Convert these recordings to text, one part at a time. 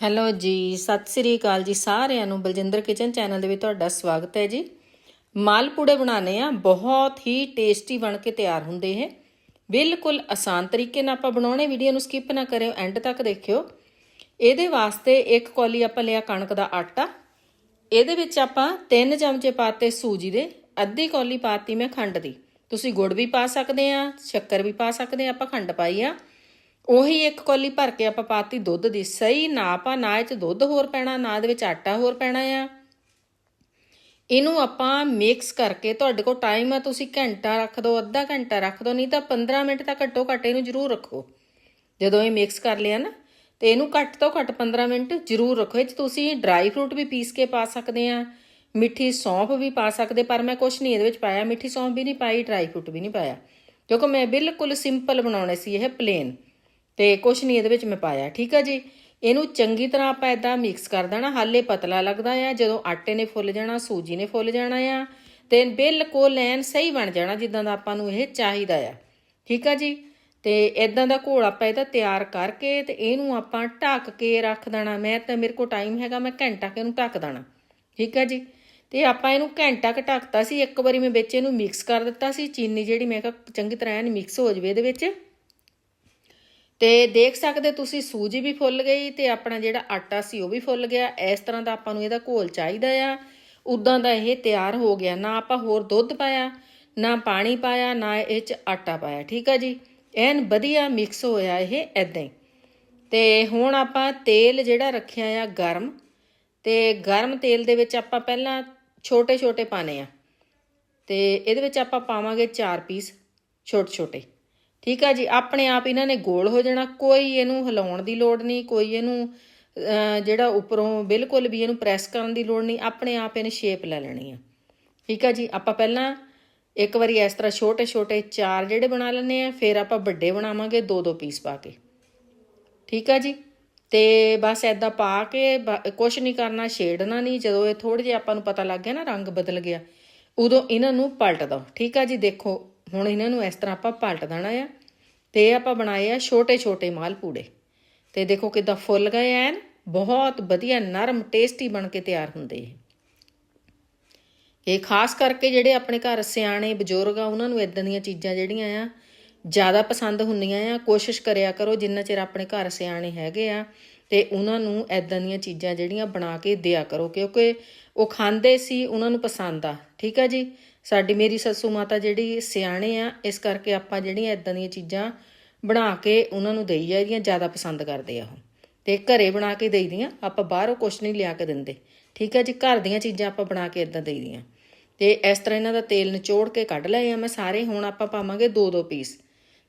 Hello ਜੀ, ਸਤਿ ਸ੍ਰੀ ਅਕਾਲ ਜੀ ਸਾਰਿਆਂ ਨੂੰ। ਬਲਜਿੰਦਰ ਕਿਚਨ ਚੈਨਲ ਦੇ ਵਿੱਚ ਤੁਹਾਡਾ ਸਵਾਗਤ ਹੈ ਜੀ। ਮਾਲਪੂੜੇ ਬਣਾਉਣੇ ਆ ਬਹੁਤ ਹੀ ਟੇਸਟੀ ਬਣ ਕੇ ਤਿਆਰ ਹੁੰਦੇ ਇਹ ਬਿਲਕੁਲ ਆਸਾਨ ਤਰੀਕੇ ਨਾਲ ਆਪਾਂ ਬਣਾਉਣੇ, ਵੀਡੀਓ ਨੂੰ ਸਕਿਪ ਨਾ ਕਰਿਓ ਐਂਡ ਤੱਕ ਦੇਖਿਓ। ਇਹਦੇ ਵਾਸਤੇ ਇੱਕ ਕੌਲੀ ਆਪਾਂ ਲਿਆ ਕਣਕ ਦਾ ਆਟਾ। ਇਹਦੇ ਵਿੱਚ ਆਪਾਂ 3 ਚਮਚੇ ਪਾਤੇ ਸੂਜੀ ਦੇ, ਅੱਧੀ ਕੌਲੀ ਪਾਤੀ ਮੈਂ ਖੰਡ ਦੀ। ਤੁਸੀਂ ਗੁੜ ਵੀ ਪਾ ਸਕਦੇ ਆ ਸ਼ੱਕਰ ਵੀ ਪਾ ਸਕਦੇ ਆ ਆਪਾਂ ਖੰਡ ਪਾਈ ਆ। ਉਹੀ ਇੱਕ ਕੌਲੀ ਭਰ ਕੇ ਆਪਾਂ ਪਾਤੀ ਦੁੱਧ ਦੀ। ਸਹੀ ਨਾਪ ਆ ਨਾ ਇਹ ਚ ਦੁੱਧ ਹੋਰ ਪੈਣਾ, ਨਾ ਇਹਦੇ ਵਿੱਚ ਆਟਾ ਹੋਰ ਪੈਣਾ ਆ। ਇਹਨੂੰ ਆਪਾਂ ਮਿਕਸ ਕਰਕੇ, ਤੁਹਾਡੇ ਕੋਲ ਟਾਈਮ ਆ, ਤੁਸੀਂ ਘੰਟਾ ਰੱਖ ਦਿਓ ਅੱਧਾ ਘੰਟਾ ਰੱਖ ਦਿਓ ਨਹੀਂ ਤਾਂ 15 ਮਿੰਟ ਤਾਂ ਘੱਟੋ ਘੱਟ ਇਹਨੂੰ ਜ਼ਰੂਰ ਰੱਖੋ। ਜਦੋਂ ਇਹ ਮਿਕਸ ਕਰ ਲਿਆ ਨਾ, ਤੇ ਇਹਨੂੰ ਘੱਟ ਤੋਂ ਘੱਟ 15 ਮਿੰਟ ਜ਼ਰੂਰ ਰੱਖੋ। ਇਹ 'ਚ ਤੁਸੀਂ ਡਰਾਈ ਫਰੂਟ ਵੀ ਪੀਸ ਕੇ ਪਾ ਸਕਦੇ ਆ, ਮਿੱਠੀ ਸੌਂਫ ਵੀ ਪਾ ਸਕਦੇ, ਪਰ ਮੈਂ ਕੁਝ ਨਹੀਂ ਇਹਦੇ ਵਿੱਚ ਪਾਇਆ, ਮਿੱਠੀ ਸੌਂਫ ਵੀ ਨਹੀਂ ਪਾਈ ਡਰਾਈ ਫਰੂਟ ਵੀ ਨਹੀਂ ਪਾਇਆ। ਕਿਉਂਕਿ ਮੈਂ ਬਿਲਕੁਲ ਸਿੰਪਲ ਬਣਾਉਣੇ ਸੀ, ਇਹ ਪਲੇਨ ਤੇ ਕੁਛ ਨਹੀਂ ਇਹਦੇ ਵਿੱਚ ਮੈਂ ਪਾਇਆ, ਠੀਕ ਆ ਜੀ? ਇਹਨੂੰ ਚੰਗੀ ਤਰ੍ਹਾਂ ਆਪਾਂ ਇਦਾਂ ਮਿਕਸ ਕਰ ਦੇਣਾ, ਹਾਲੇ ਪਤਲਾ ਲੱਗਦਾ ਆ, ਜਦੋਂ ਆਟੇ ਨੇ ਫੁੱਲ ਜਾਣਾ, ਸੂਜੀ ਨੇ ਫੁੱਲ ਜਾਣਾ ਆ, ਤੇ ਬਿਲਕੁਲ ਐਨ ਸਹੀ ਬਣ ਜਾਣਾ ਜਿੱਦਾਂ ਦਾ ਆਪਾਂ ਨੂੰ ਇਹ ਚਾਹੀਦਾ ਆ, ਠੀਕ ਆ ਜੀ? ਤੇ ਇਦਾਂ ਦਾ ਘੋਲ ਆਪਾਂ ਇਹਦਾ ਤਿਆਰ ਕਰਕੇ ਤੇ ਇਹਨੂੰ ਆਪਾਂ ਢੱਕ ਕੇ ਰੱਖ ਦੇਣਾ, ਮੈਂ ਤਾਂ ਮੇਰੇ ਕੋਲ ਟਾਈਮ ਹੈਗਾ, ਮੈਂ ਘੰਟਾ ਕੇ ਇਹਨੂੰ ਢੱਕ ਦੇਣਾ, ਠੀਕ ਆ ਜੀ? ਤੇ ਆਪਾਂ ਇਹਨੂੰ ਘੰਟਾ ਕ ਢੱਕਤਾ ਸੀ, ਇੱਕ ਵਾਰੀ ਮੈਂ ਵਿੱਚ ਇਹਨੂੰ ਮਿਕਸ ਕਰ ਦਿੱਤਾ ਸੀ, ਚੀਨੀ ਜਿਹੜੀ ਮੈਂ ਕਿਹਾ ਚੰਗੀ ਤਰ੍ਹਾਂ ਐਨ ਮਿਕਸ ਹੋ ਜਵੇ ਇਹਦੇ ਵਿੱਚ ਤੇ ਦੇਖ ਸਕਦੇ ਤੁਸੀਂ ਸੂਜੀ ਵੀ ਫੁੱਲ ਗਈ ਤੇ ਆਪਣਾ ਜਿਹੜਾ ਆਟਾ ਸੀ ਉਹ ਵੀ ਫੁੱਲ ਗਿਆ। ਇਸ ਤਰ੍ਹਾਂ ਦਾ ਆਪਾਂ ਨੂੰ ਇਹਦਾ ਘੋਲ ਚਾਹੀਦਾ ਆ। ਉਦਾਂ ਦਾ ਇਹ ਤਿਆਰ ਹੋ ਗਿਆ। ਨਾ ਆਪਾਂ ਹੋਰ ਦੁੱਧ ਪਾਇਆ, ਨਾ ਪਾਣੀ ਪਾਇਆ, ਨਾ ਇਹ ਚ ਆਟਾ ਪਾਇਆ। ਠੀਕ ਆ ਜੀ? ਐਨ ਵਧੀਆ ਮਿਕਸ ਹੋਇਆ ਇਹ ਐਦਾਂ ਹੀ। ਤੇ ਹੁਣ ਆਪਾਂ ਤੇਲ ਜਿਹੜਾ ਰੱਖਿਆ ਆ ਗਰਮ, ਤੇ ਗਰਮ ਤੇਲ ਦੇ ਵਿੱਚ ਆਪਾਂ ਪਹਿਲਾਂ ਛੋਟੇ ਛੋਟੇ ਪਾਣੇ ਆ। ਤੇ ਇਹਦੇ ਵਿੱਚ ਆਪਾਂ ਪਾਵਾਂਗੇ 4 ਪੀਸ ਛੋਟੇ ਛੋਟੇ ਠੀਕ ਆ ਜੀ, ਆਪਣੇ ਆਪ ਇਹਨਾਂ ਨੇ ਗੋਲ ਹੋ ਜਾਣਾ, ਕੋਈ ਇਹਨੂੰ ਹਿਲਾਉਣ ਦੀ ਲੋੜ ਨਹੀਂ, ਕੋਈ ਇਹਨੂੰ ਜਿਹੜਾ ਉੱਪਰੋਂ ਬਿਲਕੁਲ ਵੀ ਇਹਨੂੰ ਪ੍ਰੈਸ ਕਰਨ ਦੀ ਲੋੜ ਨਹੀਂ, ਆਪਣੇ ਆਪ ਇਹਨੇ ਸ਼ੇਪ ਲੈ ਲੈਣੀ ਆ। ਠੀਕ ਆ ਜੀ, ਆਪਾਂ ਪਹਿਲਾਂ ਇੱਕ ਵਾਰੀ ਇਸ ਤਰ੍ਹਾਂ ਛੋਟੇ ਛੋਟੇ ਚਾਰ ਜਿਹੜੇ ਬਣਾ ਲੈਣੇ ਆ, ਫਿਰ ਆਪਾਂ ਵੱਡੇ ਬਣਾਵਾਂਗੇ, ਦੋ ਦੋ ਪੀਸ ਪਾ ਕੇ। ਠੀਕ ਆ ਜੀ, ਤੇ ਬਸ ਐਦਾਂ ਪਾ ਕੇ ਕੁਝ ਨਹੀਂ ਕਰਨਾ, ਛੇੜਨਾ ਨਹੀਂ, ਜਦੋਂ ਇਹ ਥੋੜੇ ਜਿਹਾ ਆਪਾਂ ਨੂੰ ਪਤਾ ਲੱਗ ਗਿਆ ਨਾ, ਰੰਗ ਬਦਲ ਗਿਆ, ਉਦੋਂ ਇਹਨਾਂ ਨੂੰ ਪਲਟ ਦੋ ਠੀਕ ਆ ਜੀ, ਦੇਖੋ, ਹੁਣ ਇਹਨਾਂ ਨੂੰ ਇਸ ਤਰ੍ਹਾਂ ਆਪਾਂ ਪਲਟ ਦੇਣਾ ਆ। ਤੇ ਆਪਾਂ ਬਣਾਏ ਆ ਛੋਟੇ ਛੋਟੇ ਮਾਲ ਪੂੜੇ। ਤੇ ਦੇਖੋ ਕਿਦਾਂ ਫੁੱਲ ਗਏ ਐਨ, ਬਹੁਤ ਵਧੀਆ ਨਰਮ ਟੇਸਟੀ ਬਣ ਕੇ ਤਿਆਰ ਹੁੰਦੇ ਇਹ। ਇਹ ਖਾਸ ਕਰਕੇ ਜਿਹੜੇ ਆਪਣੇ ਘਰ ਸਿਆਣੇ ਬਜ਼ੁਰਗ ਆ, ਉਹਨਾਂ ਨੂੰ ਇਦਾਂ ਦੀਆਂ ਚੀਜ਼ਾਂ ਜਿਹੜੀਆਂ ਆ, ਜ਼ਿਆਦਾ ਪਸੰਦ ਹੁੰਦੀਆਂ ਆ, ਕੋਸ਼ਿਸ਼ ਕਰਿਆ ਕਰੋ ਜਿੰਨਾ ਚਿਰ ਆਪਣੇ ਘਰ ਸਿਆਣੇ ਹੈਗੇ ਆ ਤੇ ਉਹਨਾਂ ਨੂੰ ਇਦਾਂ ਦੀਆਂ ਚੀਜ਼ਾਂ ਜਿਹੜੀਆਂ ਬਣਾ ਕੇ ਦਿਆ ਕਰੋ, ਕਿਉਂਕਿ ਉਹ ਖਾਂਦੇ ਸੀ, ਉਹਨਾਂ ਨੂੰ ਪਸੰਦ ਆ। ਠੀਕ ਆ ਜੀ? ਸਾਡੀ ਮੇਰੀ ਸੱਸੂ ਮਾਤਾ ਜਿਹੜੀ ਸਿਆਣੇ ਆ, ਇਸ ਕਰਕੇ ਆਪਾਂ ਜਿਹੜੀਆਂ ਇਦਾਂ ਦੀਆਂ ਚੀਜ਼ਾਂ ਬਣਾ ਕੇ ਉਹਨਾਂ ਨੂੰ ਦੇਈ ਜਾਂਦੀਆਂ ਜ਼ਿਆਦਾ ਪਸੰਦ ਕਰਦੇ ਆ ਉਹ। ਤੇ ਘਰੇ ਬਣਾ ਕੇ ਦੇਈਦੀਆਂ ਆਪਾਂ ਬਾਹਰੋਂ ਕੁਛ ਨਹੀਂ ਲਿਆ ਕੇ ਦਿੰਦੇ। ਠੀਕ ਆ ਜੀ? ਘਰ ਦੀਆਂ ਚੀਜ਼ਾਂ ਆਪਾਂ ਬਣਾ ਕੇ ਇਦਾਂ ਦੇਈਦੀਆਂ ਤੇ ਇਸ ਤਰ੍ਹਾਂ ਇਹਨਾਂ ਦਾ ਤੇਲ ਨਿਚੋੜ ਕੇ ਕੱਢ ਲਏ ਆ ਮੈਂ ਸਾਰੇ, ਹੁਣ ਆਪਾਂ ਪਾਵਾਂਗੇ ਦੋ ਦੋ ਪੀਸ।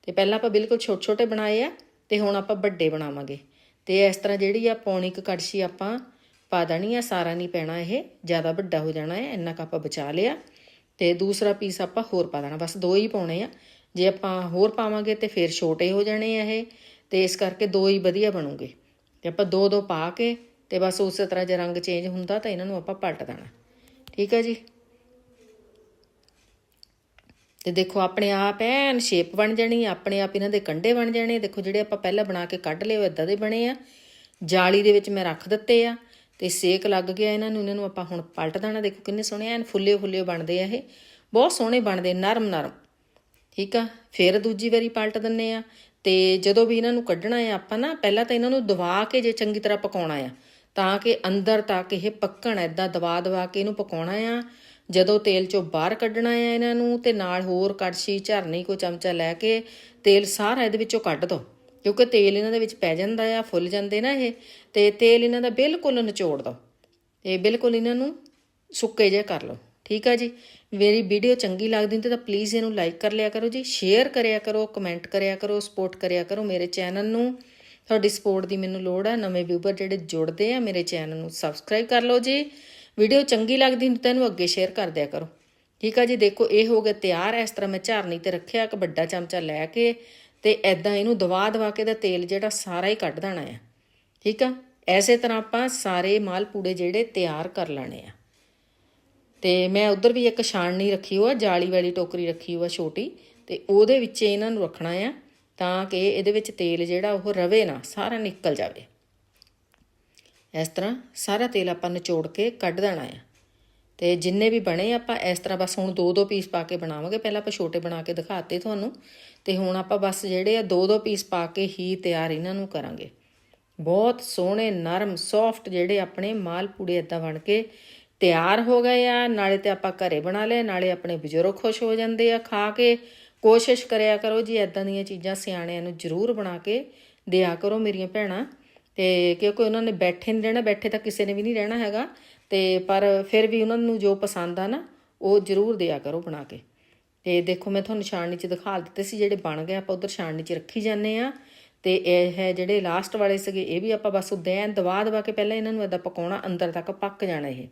ਤੇ ਪਹਿਲਾਂ ਆਪਾਂ ਬਿਲਕੁਲ ਛੋਟੇ ਛੋਟੇ ਬਣਾਏ ਆ, ਤੇ ਹੁਣ ਆਪਾਂ ਵੱਡੇ ਬਣਾਵਾਂਗੇ। ਤੇ ਇਸ ਤਰ੍ਹਾਂ ਜਿਹੜੀ ਆ ਪੌਣੀ ਕ ਕੜਛੀ ਆਪਾਂ ਪਾ ਦੇਣੀ ਆ, ਸਾਰਾ ਨਹੀਂ ਪੈਣਾ ਇਹ, ਜ਼ਿਆਦਾ ਵੱਡਾ ਹੋ ਜਾਣਾ ਹੈ ਇੰਨਾ ਕ ਆਪਾਂ ਬਚਾ ਲਿਆ। ਤੇ ਦੂਸਰਾ ਪੀਸ ਆਪਾਂ ਹੋਰ ਪਾ ਦੇਣਾ, ਬਸ ਦੋ ਹੀ ਪਾਉਣੇ ਆ। ਜੇ ਆਪਾਂ ਹੋਰ ਪਾਵਾਂਗੇ ਤੇ ਫਿਰ ਛੋਟੇ ਹੋ ਜਾਣੇ ਆ ਇਹ, ਤੇ ਇਸ ਕਰਕੇ ਦੋ ਹੀ ਵਧੀਆ ਬਣੂਗੇ। ਤੇ ਆਪਾਂ ਦੋ ਦੋ ਪਾ ਕੇ ਤੇ ਬਸ ਉਸੇ ਤਰ੍ਹਾਂ ਜੇ ਰੰਗ ਚੇਂਜ ਹੁੰਦਾ ਤਾਂ ਇਹਨਾਂ ਨੂੰ ਆਪਾਂ ਪਲਟ ਦੇਣਾ। ਠੀਕ ਹੈ ਜੀ? ਤੇ ਦੇਖੋ ਆਪਣੇ ਆਪ ਐਨ ਸ਼ੇਪ ਬਣ ਜਾਣੀ ਆਪਣੇ ਆਪ ਇਹਨਾਂ ਦੇ ਕੰਡੇ ਬਣ ਜਾਣੇ ਦੇਖੋ ਜਿਹੜੇ ਆਪਾਂ ਪਹਿਲਾਂ ਬਣਾ ਕੇ ਕੱਢ ਲਏ, ਉਹ ਇਦਾਂ ਦੇ ਬਣੇ ਆ। ਜਾਲੀ ਦੇ ਵਿੱਚ ਮੈਂ ਰੱਖ ਦਿੱਤੇ ਆ ਤੇ ਸੇਕ ਲੱਗ ਗਿਆ ਇਹਨਾਂ ਨੂੰ ਇਹਨਾਂ ਨੂੰ ਆਪਾਂ ਹੁਣ ਪਲਟ ਦੇਣਾ। ਦੇਖੋ ਕਿੰਨੇ ਸੋਹਣੇ ਐਨ ਫੁੱਲੇ ਫੁੱਲੇ ਬਣਦੇ ਆ ਇਹ। ਬਹੁਤ ਸੋਹਣੇ ਬਣਦੇ, ਨਰਮ ਨਰਮ। ਠੀਕ ਆ? ਫਿਰ ਦੂਜੀ ਵਾਰੀ ਪਲਟ ਦਿੰਨੇ ਆ। ਤੇ ਜਦੋਂ ਵੀ ਇਹਨਾਂ ਨੂੰ ਕੱਢਣਾ ਆ ਆਪਾਂ ਨਾ, ਪਹਿਲਾਂ ਤਾਂ ਇਹਨਾਂ ਨੂੰ ਦਬਾ ਕੇ ਜੇ ਚੰਗੀ ਤਰ੍ਹਾਂ ਪਕਾਉਣਾ ਆ, ਤਾਂ ਕਿ ਅੰਦਰ ਤੱਕ ਇਹ ਪੱਕਣ ਐਦਾਂ ਦਬਾ ਦਬਾ ਕੇ ਇਹਨੂੰ ਪਕਾਉਣਾ ਆ। ਜਦੋਂ ਤੇਲ ਚੋਂ ਬਾਹਰ ਕੱਢਣਾ ਆ ਇਹਨਾਂ ਨੂੰ ਤੇ ਨਾਲ ਹੋਰ ਕੜਛੀ, ਝਰਨੀ ਕੋ ਚਮਚਾ ਲੈ ਕੇ ਤੇਲ ਸਾਰਾ ਇਹਦੇ ਵਿੱਚੋਂ ਕੱਢ ਦੋ। ਕਿਉਂਕਿ ਤੇਲ ਇਹਨਾਂ ਦੇ ਵਿੱਚ ਪੈ ਜਾਂਦਾ ਆ, ਫੁੱਲ ਜਾਂਦੇ ਨਾ ਇਹ, ਤੇ ਤੇਲ ਇਹਨਾਂ ਦਾ ਬਿਲਕੁਲ ਨਿਚੋੜ ਦੋ। ਤੇ ਬਿਲਕੁਲ ਇਹਨਾਂ ਨੂੰ ਸੁੱਕੇ ਜੇ ਕਰ ਲਓ। ਠੀਕ ਆ ਜੀ? ਮੇਰੀ ਵੀਡੀਓ ਚੰਗੀ ਲੱਗਦੀ ਹੁੰਦੀ ਤਾਂ ਪਲੀਜ਼ ਇਹਨੂੰ ਲਾਈਕ ਕਰ ਲਿਆ ਕਰੋ ਜੀ ਸ਼ੇਅਰ ਕਰਿਆ ਕਰੋ ਕਮੈਂਟ ਕਰਿਆ ਕਰੋ ਸਪੋਰਟ ਕਰਿਆ ਕਰੋ ਮੇਰੇ ਚੈਨਲ ਨੂੰ। ਤੁਹਾਡੀ ਸਪੋਰਟ ਦੀ ਮੈਨੂੰ ਲੋੜ ਆ। ਨਵੇਂ ਵਿਊਵਰ ਜਿਹੜੇ ਜੁੜਦੇ ਆ ਮੇਰੇ ਚੈਨਲ ਨੂੰ ਸਬਸਕ੍ਰਾਈਬ ਕਰ ਲਓ ਜੀ। ਵੀਡੀਓ ਚੰਗੀ ਲੱਗਦੀ ਤਾਂ ਇਹਨੂੰ ਅੱਗੇ ਸ਼ੇਅਰ ਕਰ ਦਿਆ ਕਰੋ। ਠੀਕ ਆ ਜੀ, ਦੇਖੋ, ਇਹ ਹੋ ਗਿਆ ਤਿਆਰ, ਇਸ ਤਰ੍ਹਾਂ ਮੈਂ ਝਾਰਨੀ ਤੇ ਰੱਖਿਆ, ਇੱਕ ਵੱਡਾ ਚਮਚਾ ਲੈ ਕੇ ਤੇ ਐਦਾਂ ਇਹਨੂੰ ਦਵਾ ਦਵਾ ਕੇ ਦਾ ਤੇਲ ਜਿਹੜਾ ਸਾਰਾ ਹੀ ਕੱਢ ਦੇਣਾ ਆ। ਠੀਕ ਆ? ਐਸੇ ਤਰ੍ਹਾਂ ਆਪਾਂ ਸਾਰੇ ਮਾਲ ਪੂੜੇ ਜਿਹੜੇ ਤਿਆਰ ਕਰ ਲੈਣੇ ਆ। ਤੇ ਮੈਂ ਉਧਰ ਵੀ ਇੱਕ ਛਾਣਨੀ ਰੱਖੀ ਹੋਆ, ਜਾਲੀ ਵਾਲੀ ਟੋਕਰੀ ਰੱਖੀ ਹੋਆ ਛੋਟੀ, ਤੇ ਉਹਦੇ ਵਿੱਚ ਇਹਨਾਂ ਨੂੰ ਰੱਖਣਾ ਆ ਤਾਂ ਕਿ ਇਹਦੇ ਵਿੱਚ ਤੇਲ ਜਿਹੜਾ ਉਹ ਰਵੇ ਨਾ, ਸਾਰਾ ਨਿਕਲ ਜਾਵੇ। ਇਸ ਤਰ੍ਹਾਂ ਸਾਰਾ ਤੇਲ ਆਪਾਂ ਨਿਚੋੜ ਕੇ ਕੱਢ ਦੇਣਾ ਆ। ਤੇ ਜਿੰਨੇ ਵੀ ਬਣੇ ਆਪਾਂ ਇਸ ਤਰ੍ਹਾਂ ਬਸ ਹੁਣ ਦੋ ਦੋ ਪੀਸ ਪਾ ਕੇ ਬਣਾਵਾਂਗੇ। ਪਹਿਲਾਂ ਆਪਾਂ ਛੋਟੇ ਬਣਾ ਕੇ ਦਿਖਾਤੇ ਤੁਹਾਨੂੰ। ਤੇ ਹੁਣ ਆਪਾਂ ਬਸ ਜਿਹੜੇ ਆ ਦੋ ਦੋ ਪੀਸ ਪਾ ਕੇ ਹੀ ਤਿਆਰ ਇਹਨਾਂ ਨੂੰ ਕਰਾਂਗੇ। ਬਹੁਤ ਸੋਹਣੇ, ਨਰਮ ਸੌਫਟ ਜਿਹੜੇ ਆਪਣੇ ਮਾਲ ਪੂੜੇ ਇਦਾਂ ਬਣ ਕੇ ਤਿਆਰ ਹੋ ਗਏ ਆ। ਨਾਲੇ ਤੇ ਆਪਾਂ ਘਰੇ ਬਣਾ ਲਏ। ਨਾਲੇ ਆਪਣੇ ਬਜ਼ੁਰਗ ਖੁਸ਼ ਹੋ ਜਾਂਦੇ ਆ। ਖਾ ਕੇ ਕੋਸ਼ਿਸ਼ ਕਰਿਆ ਕਰੋ ਜੀ ਇਦਾਂ ਦੀਆਂ ਚੀਜ਼ਾਂ ਸਿਆਣਿਆਂ ਨੂੰ ਜ਼ਰੂਰ ਬਣਾ ਕੇ ਦਿਆ ਕਰੋ ਮੇਰੀਆਂ ਭੈਣਾਂ। ਤੇ ਕਿਉਂਕਿ ਉਹਨਾਂ ਨੇ ਬੈਠੇ ਨਹੀਂ ਰਹਿਣਾ, ਬੈਠੇ ਤਾਂ ਕਿਸੇ ਨੇ ਵੀ ਨਹੀਂ ਰਹਿਣਾ ਹੈਗਾ। ਤੇ ਪਰ ਫਿਰ ਵੀ ਉਹਨਾਂ ਨੂੰ ਜੋ ਪਸੰਦ ਆ ਨਾ, ਉਹ ਜ਼ਰੂਰ ਦਿਆ ਕਰੋ ਬਣਾ ਕੇ। ਤੇ ਦੇਖੋ, ਮੈਂ ਤੁਹਾਨੂੰ ਛਾਣਨੀ 'ਚ ਦਿਖਾ ਦਿੱਤੇ ਸੀ, ਜਿਹੜੇ ਬਣ ਗਏ, ਆਪਾਂ ਉਧਰ ਛਾਣਨੀ 'ਚ ਰੱਖੀ ਜਾਂਦੇ ਆ ਤੇ ਇਹ ਹੈ ਜਿਹੜੇ ਲਾਸਟ ਵਾਲੇ ਸੀਗੇ, ਇਹ ਵੀ ਆਪਾਂ ਬਸ ਉਦਾਂ ਐਨ ਦਵਾ ਦਵਾ ਕੇ ਪਹਿਲਾਂ ਇਹਨਾਂ ਨੂੰ ਇਦਾਂ ਪਕਾਉਣਾ, ਅੰਦਰ ਤੱਕ ਪੱਕ ਜਾਣਾ ਇਹ।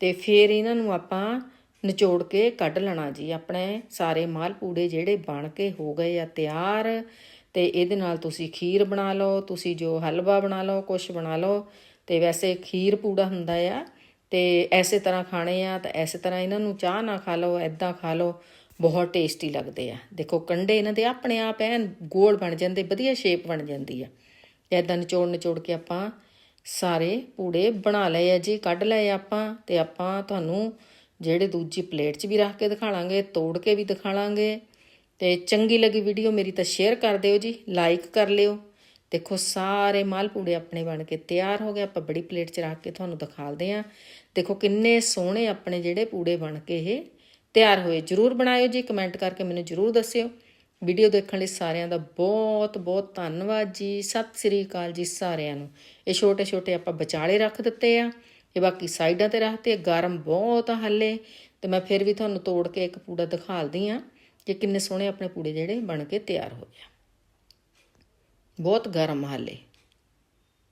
ਤੇ ਫਿਰ ਇਹਨਾਂ ਨੂੰ ਆਪਾਂ ਨਿਚੋੜ ਕੇ ਕੱਢ ਲੈਣਾ ਜੀ, ਆਪਣੇ ਸਾਰੇ ਮਾਲ ਪੂੜੇ ਜਿਹੜੇ ਬਣ ਕੇ ਹੋ ਗਏ ਆ ਤਿਆਰ। ਤੇ ਇਹਦੇ ਨਾਲ ਤੁਸੀਂ ਖੀਰ ਬਣਾ ਲਓ, ਤੁਸੀਂ ਜੋ ਹਲਵਾ ਬਣਾ ਲਓ ਕੁਝ ਬਣਾ ਲਓ, ਤੇ ਵੈਸੇ ਖੀਰ ਪੂੜਾ ਹੁੰਦਾ ਆ, ਤੇ ਐਸੇ ਤਰ੍ਹਾਂ ਖਾਣੇ ਆ, ਤਾਂ ਐਸੇ ਤਰ੍ਹਾਂ ਇਹਨਾਂ ਨੂੰ ਚਾਹ ਨਾ ਖਾ ਲਓ ਐਦਾਂ ਖਾ ਲਓ, ਬਹੁਤ ਟੇਸਟੀ ਲੱਗਦੇ ਆ। ਦੇਖੋ, ਕੰਡੇ ਇਹਨਾਂ ਦੇ ਆਪਣੇ ਆਪ ਐਨ ਗੋਲ ਬਣ ਜਾਂਦੇ, ਵਧੀਆ ਸ਼ੇਪ ਬਣ ਜਾਂਦੀ ਆ। ਐਦਾਂ ਨਿਚੋੜ ਨਿਚੋੜ ਕੇ ਆਪਾਂ ਸਾਰੇ ਪੂੜੇ ਬਣਾ ਲਏ ਆ ਜੀ, ਕੱਢ ਲਏ ਆਪਾਂ, ਤੇ ਆਪਾਂ ਤੁਹਾਨੂੰ ਜਿਹੜੇ ਦੂਜੀ ਪਲੇਟ 'ਚ ਵੀ ਰੱਖ ਕੇ ਦਿਖਾਵਾਂਗੇ ਤੋੜ ਕੇ ਵੀ ਦਿਖਾਵਾਂਗੇ ਤੇ ਚੰਗੀ ਲੱਗੀ ਵੀਡੀਓ ਮੇਰੀ ਤਾਂ ਸ਼ੇਅਰ ਕਰ ਦਿਓ ਜੀ ਲਾਈਕ ਕਰ ਲਿਓ। ਦੇਖੋ, ਸਾਰੇ ਮਾਲ ਪੂੜੇ ਆਪਣੇ ਬਣ ਕੇ ਤਿਆਰ ਹੋ ਗਏ। ਆਪਾਂ ਬੜੀ ਪਲੇਟ 'ਚ ਰੱਖ ਕੇ ਤੁਹਾਨੂੰ ਦਿਖਾਲਦੇ ਆਂ ਦੇਖੋ, ਕਿੰਨੇ ਸੋਹਣੇ ਆਪਣੇ ਜਿਹੜੇ ਪੂੜੇ ਬਣ ਕੇ ਇਹ ਤਿਆਰ ਹੋਏ। ਜਰੂਰ ਬਣਾਇਓ ਜੀ ਕਮੈਂਟ ਕਰਕੇ ਮੈਨੂੰ ਜਰੂਰ ਦੱਸਿਓ। ਵੀਡੀਓ ਦੇਖਣ ਲਈ ਸਾਰਿਆਂ ਦਾ ਬਹੁਤ ਬਹੁਤ ਧੰਨਵਾਦ ਜੀ। ਸਤਿ ਸ੍ਰੀ ਅਕਾਲ ਜੀ ਸਾਰਿਆਂ ਨੂੰ। ਇਹ ਛੋਟੇ ਛੋਟੇ ਆਪਾਂ ਵਿਚਾਲੇ ਰੱਖ ਦਿੱਤੇ ਆ। ਇਹ ਬਾਕੀ ਸਾਈਡਾਂ ਤੇ ਰੱਖਤੇ ਗਰਮ ਬਹੁਤ ਆ ਹੱਲੇ। ਤੇ ਮੈਂ ਫਿਰ ਵੀ ਤੁਹਾਨੂੰ ਤੋੜ ਕੇ ਇੱਕ ਪੂੜਾ ਦਿਖਾਲਦੀ ਆ ਕਿ ਕਿੰਨੇ ਸੋਹਣੇ ਆਪਣੇ ਪੂੜੇ ਜਿਹੜੇ ਬਣ ਕੇ ਤਿਆਰ ਹੋ ਆ ਬਹੁਤ ਗਰਮ ਹਾਲੇ